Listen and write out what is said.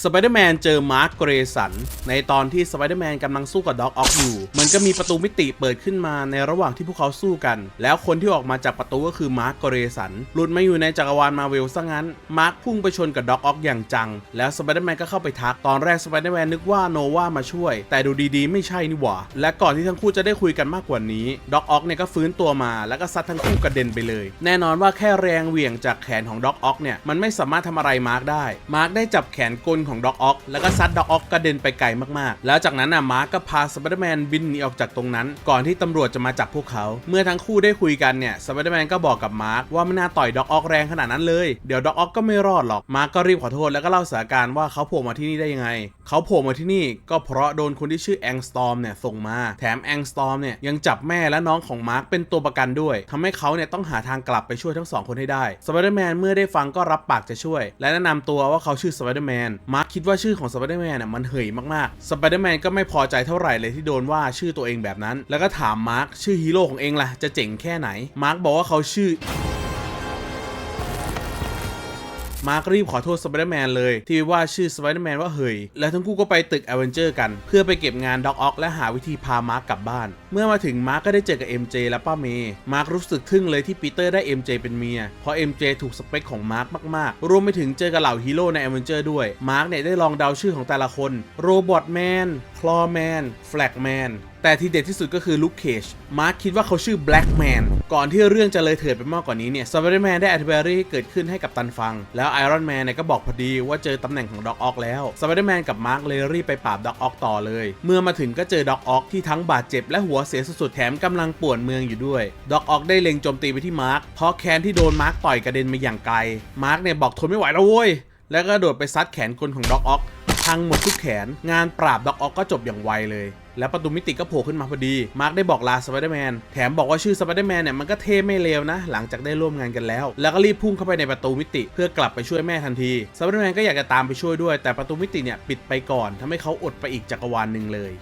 สไปเดอร์แมนเจอมาร์คเกรสัน ในตอนที่สไปเดอร์แมนกำลังสู้กับด็อกออกอยู่ มันก็มีประตูมิติเปิดขึ้นมาในระหว่างที่พวกเขาสู้กัน แล้วคนที่ออกมาจากประตูก็คือมาร์คเกรสัน หลุดมาอยู่ในจักรวาลมาเวลซะงั้น มาร์คพุ่งไปชนกับด็อกออกอย่างจัง แล้วสไปเดอร์แมนก็เข้าไปทัก ตอนแรกสไปเดอร์แมนนึกว่าโนวามาช่วย แต่ดูดีๆ ไม่ใช่นี่หว่า และก่อนที่ทั้งคู่จะได้คุยกันมากกว่านี้ ด็อกออกเนี่ยก็ฟื้นตัวมา แล้วก็ซัดทั้งคู่กระเด็นไปเลย แน่นอนว่าแค่แรงเหวี่ยงจากแขนของด็อกออกเนี่ย มันไม่สามารถทำอะไรมาร์คได้ มาร์คได้จับแขนกลของด็อกออกแล้วก็ซัดด็อกออกกระเด็นไปไกลมากๆ แล้วจากนั้นน่ะมาร์คก็พาสไปเดอร์แมนบินหนีออกจากตรงนั้น ก่อนที่ตำรวจจะมาจับพวกเขา เมื่อทั้งคู่ได้คุยกันเนี่ยสไปเดอร์แมนก็บอกกับมาร์คว่าไม่น่าต่อยด็อกออกแรงขนาดนั้นเลยเดี๋ยวด็อกออกก็ไม่รอดหรอกมาร์คก็รีบขอโทษแล้วก็เล่าสถานการณ์ว่าเขาโผล่มาที่นี่ได้ยังไงเขาโผล่มาที่นี่ก็เพราะโดนคนที่ชื่อแองสตอมเนี่ยส่งมาแถมแองสตอมเนี่ยยังจับแม่และน้องของมาร์คเป็นตัวประกันด้วยทำให้เขาเนี่ยต้องหาทางกลับไปช่วยทั้งสองคนให้ได้สไปเดอร์แมนเมื่อได้ฟังก็รับปากจะช่วย และแนะนำตัวว่าเขาชื่อสไปเดอร์แมนมาร์คคิดว่าชื่อของสไปเดอร์แมนน่ะมันเหยมากๆ สไปเดอร์แมนก็ไม่พอใจเท่าไหร่เลยที่โดนว่าชื่อตัวเองแบบนั้น แล้วก็ถามมาร์คชื่อฮีโร่ของเองล่ะจะเจ๋งแค่ไหน มาร์คบอกว่าเขาชื่อ มาร์ครีบขอโทษสไปเดอร์แมนเลย ที่ว่าชื่อสไปเดอร์แมนว่าเฮยและทั้งคู่ก็ไปตึกอเวนเจอร์กัน เพื่อไปเก็บงานด็อกออกและหาวิธีพามาร์คกลับบ้าน เมื่อมาถึงมาร์คก็ได้เจอกับ MJ และป้าเมย์มาร์ครู้สึกทึ่งเลยที่ปีเตอร์ได้ MJ เป็นเมียเพราะ MJ ถูกสเปคของมาร์คมากๆ รวมไปถึงเจอกับเหล่าฮีโร่ในอเวนเจอร์ด้วยมาร์คเนี่ยได้ลองเดาชื่อของแต่ละคนโรบอทแมนคลอแมนแฟลกแมน แต่ที่เด็ดที่สุดก็คือลุคเคชมาร์คคิดว่าเขาชื่อแบล็กแมนก่อนที่เรื่องจะเลยเถิดไปมากกว่านี้เนี่ยสไปเดอร์แมนได้อธิบายเรื่องที่เกิดขึ้นให้กับตันฟัง แล้วไอรอนแมนเนี่ยก็บอกพอดีว่าเจอตำแหน่งของด็อกออกแล้วสไปเดอร์แมนกับมาร์คเลยรีบไปปราบด็อกออกต่อเลย เมื่อมาถึงก็เจอด็อกออกที่ทั้งบาดเจ็บและหัวเสียสุดๆแถมกำลังป่วนเมืองอยู่ด้วยด็อกออกได้เล็งโจมตีไปที่มาร์คเพราะแคนที่โดนมาร์คต่อยกระเด็นมาอย่างไกลมาร์คเนี่ยบอกทนไม่ไหวแล้วเว้ยแล้วก็โดดไปซัดแขนกลของด็อกออก พังหมดทุกแขน งานปราบด็อกออกก็จบอย่างไวเลย แล้วประตูมิติก็โผล่ขึ้นมาพอดี มาร์กได้บอกลาสไปเดอร์แมน แถมบอกว่าชื่อสไปเดอร์แมนเนี่ยมันก็เท่ไม่เลวนะ หลังจากได้ร่วมงานกันแล้ว แล้วก็รีบพุ่งเข้าไปในประตูมิติเพื่อกลับไปช่วยแม่ทันที สไปเดอร์แมนก็อยากจะตามไปช่วยด้วย แต่ประตูมิติเนี่ยปิดไปก่อนทำให้เขาอดไปอีกจักรวาลหนึ่งเลย